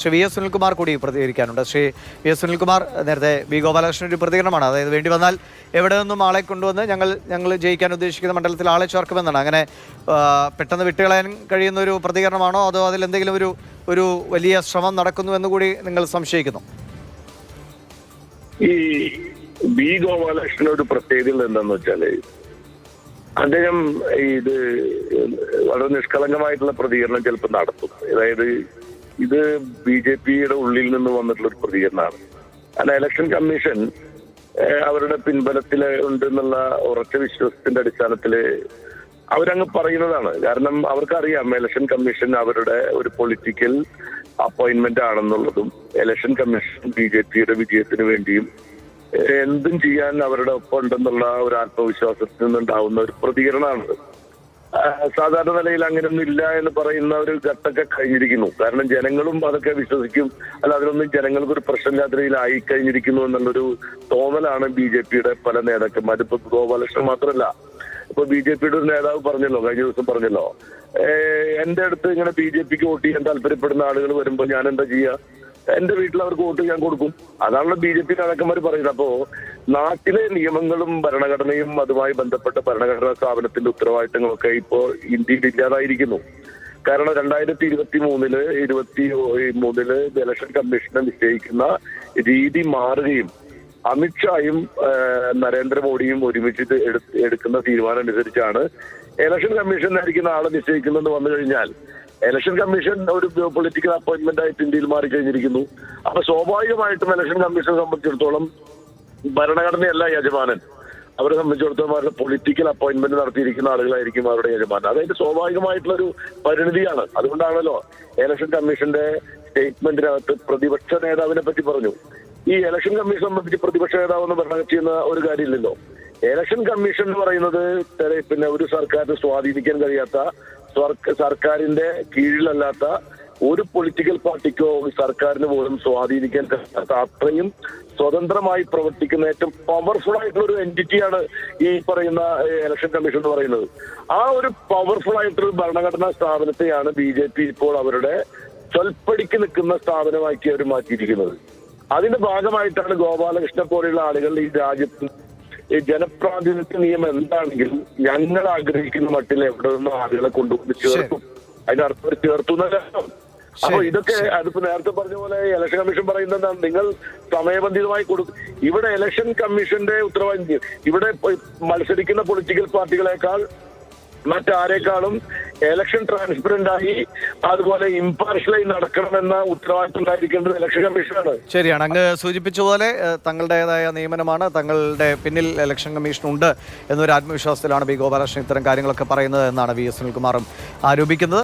Shri V S Sunilkumar കൂടി പ്രതികരിക്കാനുണ്ട്. Shri V S Sunilkumar നേരത്തെ വി ഗോപാലകൃഷ്ണൻ ഒരു പ്രതികരണമാണ്. അതായത് വേണ്ടി വന്നാൽ എവിടെ നിന്നും ആളെ കൊണ്ടുവന്ന് ഞങ്ങൾ ഞങ്ങൾ ജയിക്കാൻ ഉദ്ദേശിക്കുന്ന മണ്ഡലത്തിൽ ആളെ ചേർക്കുമെന്നാണ്. അങ്ങനെ പെട്ടെന്ന് വിട്ടുകളയാൻ കഴിയുന്ന ഒരു പ്രതികരണമാണോ അതോ അതിൽ എന്തെങ്കിലും ഒരു ഒരു വലിയ ശ്രമം നടക്കുന്നു എന്ന് കൂടി നിങ്ങൾ സംശയിക്കുന്നു? ഈ ഒരു പ്രത്യേകത എന്താണെന്ന് വെച്ചാൽ അദ്ദേഹം ഇത് വളരെ നിഷ്കളങ്കമായിട്ടുള്ള പ്രതികരണം ചിലപ്പോൾ നടത്തും. അതായത് ഇത് ബി ജെ പിയുടെ ഉള്ളിൽ നിന്ന് വന്നിട്ടുള്ള ഒരു പ്രതികരണമാണ്. അല്ല ഇലക്ഷൻ കമ്മീഷൻ അവരുടെ പിൻബലത്തിൽ ഉണ്ടെന്നുള്ള ഉറച്ച വിശ്വാസത്തിന്റെ അടിസ്ഥാനത്തിൽ അവരങ്ങ് പറയുന്നതാണ്. കാരണം അവർക്കറിയാം ഇലക്ഷൻ കമ്മീഷൻ അവരുടെ ഒരു പൊളിറ്റിക്കൽ അപ്പോയിന്റ്മെന്റ് ആണെന്നുള്ളതും ഇലക്ഷൻ കമ്മീഷൻ ബി ജെ പിയുടെ വിജയത്തിന് വേണ്ടിയും എന്തും ചെയ്യാൻ അവരുടെ ഒപ്പം ഉണ്ടെന്നുള്ള ഒരു ആത്മവിശ്വാസത്തിൽ നിന്നുണ്ടാവുന്ന ഒരു പ്രതികരണമാണ് ആഹ് സാധാരണ നിലയിൽ അങ്ങനെയൊന്നും ഇല്ല എന്ന് പറയുന്ന ഒരു ഘട്ടമൊക്കെ കഴിഞ്ഞിരിക്കുന്നു. കാരണം ജനങ്ങളും അതൊക്കെ വിശ്വസിക്കും. അല്ല അതിനൊന്നും ജനങ്ങൾക്ക് ഒരു പ്രശ്നമില്ലാത്ത രീതിയിൽ ആയി കഴിഞ്ഞിരിക്കുന്നു എന്നുള്ളൊരു തോന്നലാണ് ബി ജെ പിയുടെ പല നേതാക്കന്മാർ ഇപ്പൊ ഗോപാലകൃഷ്ണൻ മാത്രമല്ല. ഇപ്പൊ ബി ജെ പിയുടെ ഒരു നേതാവ് പറഞ്ഞല്ലോ കഴിഞ്ഞ ദിവസം പറഞ്ഞല്ലോ. എന്റെ അടുത്ത് ഇങ്ങനെ ബി ജെ പിക്ക് വോട്ട് ചെയ്യാൻ താല്പര്യപ്പെടുന്ന ആളുകൾ വരുമ്പോൾ ഞാൻ എന്താ ചെയ്യുക എന്റെ വീട്ടിൽ അവർക്ക് വോട്ട് ഞാൻ കൊടുക്കും. അതാണല്ലോ ബി ജെ പി നേതാക്കന്മാർ പറയുന്നത്. അപ്പോ നാട്ടിലെ നിയമങ്ങളും ഭരണഘടനയും അതുമായി ബന്ധപ്പെട്ട ഭരണഘടനാ സ്ഥാപനത്തിന്റെ ഉത്തരവാദിത്തങ്ങളൊക്കെ ഇപ്പോ ഇന്ത്യയിൽ ഇല്ലാതായിരിക്കുന്നു. കാരണം രണ്ടായിരത്തി ഇരുപത്തി മൂന്നിൽ ഇരുപത്തി മൂന്നിൽ ഇലക്ഷൻ കമ്മീഷനെ നിശ്ചയിക്കുന്ന രീതി മാറുകയും അമിത്ഷായും നരേന്ദ്രമോദിയും ഒരുമിച്ച് എടുക്കുന്ന തീരുമാനം അനുസരിച്ചാണ് ഇലക്ഷൻ കമ്മീഷൻ ആയിരിക്കുന്ന ആളെ നിശ്ചയിക്കുന്നതെന്ന് വന്നു കഴിഞ്ഞാൽ ഇലക്ഷൻ കമ്മീഷൻ ഒരു പൊളിറ്റിക്കൽ അപ്പോയിന്റ്മെന്റ് ആയിട്ട് ഇന്ത്യയിൽ മാറി കഴിഞ്ഞിരിക്കുന്നു അപ്പൊ സ്വാഭാവികമായിട്ടും ഇലക്ഷൻ കമ്മീഷനെ സംബന്ധിച്ചിടത്തോളം ഭരണഘടനയല്ല യജമാനൻ. അവരെ സംബന്ധിച്ചിടത്തോളം അവരുടെ പൊളിറ്റിക്കൽ അപ്പോയിന്റ്മെന്റ് നടത്തിയിരിക്കുന്ന ആളുകളായിരിക്കും അവരുടെ യജമാനൻ. അതായത് സ്വാഭാവികമായിട്ടുള്ള ഒരു പരിണിതിയാണ്. അതുകൊണ്ടാണല്ലോ ഇലക്ഷൻ കമ്മീഷന്റെ സ്റ്റേറ്റ്മെന്റിനകത്ത് പ്രതിപക്ഷ നേതാവിനെ പറ്റി പറഞ്ഞു. ഈ ഇലക്ഷൻ കമ്മീഷൻ സംബന്ധിച്ച് പ്രതിപക്ഷ നേതാവ് എന്ന് ഭരണം ചെയ്യുന്ന ഒരു കാര്യമില്ലല്ലോ. ഇലക്ഷൻ കമ്മീഷൻ എന്ന് പറയുന്നത് പിന്നെ ഒരു സർക്കാരിന് സ്വാധീനിക്കാൻ കഴിയാത്ത സർക്ക- സർക്കാരിന്റെ കീഴിലല്ലാത്ത ഒരു പൊളിറ്റിക്കൽ പാർട്ടിക്കോ ഒരു സർക്കാരിന് പോലും സ്വാധീനിക്കാൻ കഴിയാത്ത അത്രയും സ്വതന്ത്രമായി പ്രവർത്തിക്കുന്ന ഏറ്റവും പവർഫുൾ ആയിട്ടുള്ള ഒരു എന്റിറ്റിയാണ് ഈ പറയുന്ന ഇലക്ഷൻ കമ്മീഷൻ എന്ന് പറയുന്നത്. ആ ഒരു പവർഫുൾ ആയിട്ടുള്ള ഭരണഘടനാ സ്ഥാപനത്തെയാണ് ബി ജെ പി ഇപ്പോൾ അവരുടെ സ്വൽപ്പടിക്ക് നിൽക്കുന്ന സ്ഥാപനമാക്കി അവർ മാറ്റിയിരിക്കുന്നത്. അതിന്റെ ഭാഗമായിട്ടാണ് ഗോപാലകൃഷ്ണ പോലെയുള്ള ആളുകൾ ഈ രാജ്യത്ത് ഈ ജനപ്രാതിനിധ്യ നിയമം എന്താണെങ്കിലും ഞങ്ങൾ ആഗ്രഹിക്കുന്ന മട്ടിൽ എവിടെ നിന്നും ആളുകളെ കൊണ്ടുവന്ന് ചേർക്കും. അതിനർത്ഥം ചേർത്തുന്ന ചേർത്തു എന്നല്ല അപ്പൊ ഇതൊക്കെ അതിപ്പോ നേരത്തെ പറഞ്ഞ പോലെ ഇലക്ഷൻ കമ്മീഷൻ പറയുന്നത് എന്താണ്? നിങ്ങൾ സമയബന്ധിതമായി കൊടുക്കും ഇവിടെ ഇലക്ഷൻ കമ്മീഷന്റെ ഉത്തരവാദിത്വം ഇവിടെ മത്സരിക്കുന്ന പൊളിറ്റിക്കൽ പാർട്ടികളെക്കാൾ മറ്റാരേക്കാളും ഇലക്ഷൻ ട്രാൻസ്പെറന്റ് ആയി അതുപോലെ ഇമ്പാർഷ്യലായി നടക്കണമെന്ന ഉത്തരവാദിത്വം ഉണ്ടായിരിക്കേണ്ടത് ഇലക്ഷൻ കമ്മീഷനാണ് ശരിയാണ്. അങ്ങ് സൂചിപ്പിച്ച പോലെ തങ്ങളുടേതായ നിയമനമാണ് തങ്ങളുടെ പിന്നിൽ ഇലക്ഷൻ കമ്മീഷൻ ഉണ്ട് എന്നൊരു ആത്മവിശ്വാസത്തിലാണ് ബി ഗോപാലകൃഷ്ണൻ ഇത്തരം കാര്യങ്ങളൊക്കെ പറയുന്നത് എന്നാണ് വി എസ് സുനിൽകുമാറും ആരോപിക്കുന്നത്.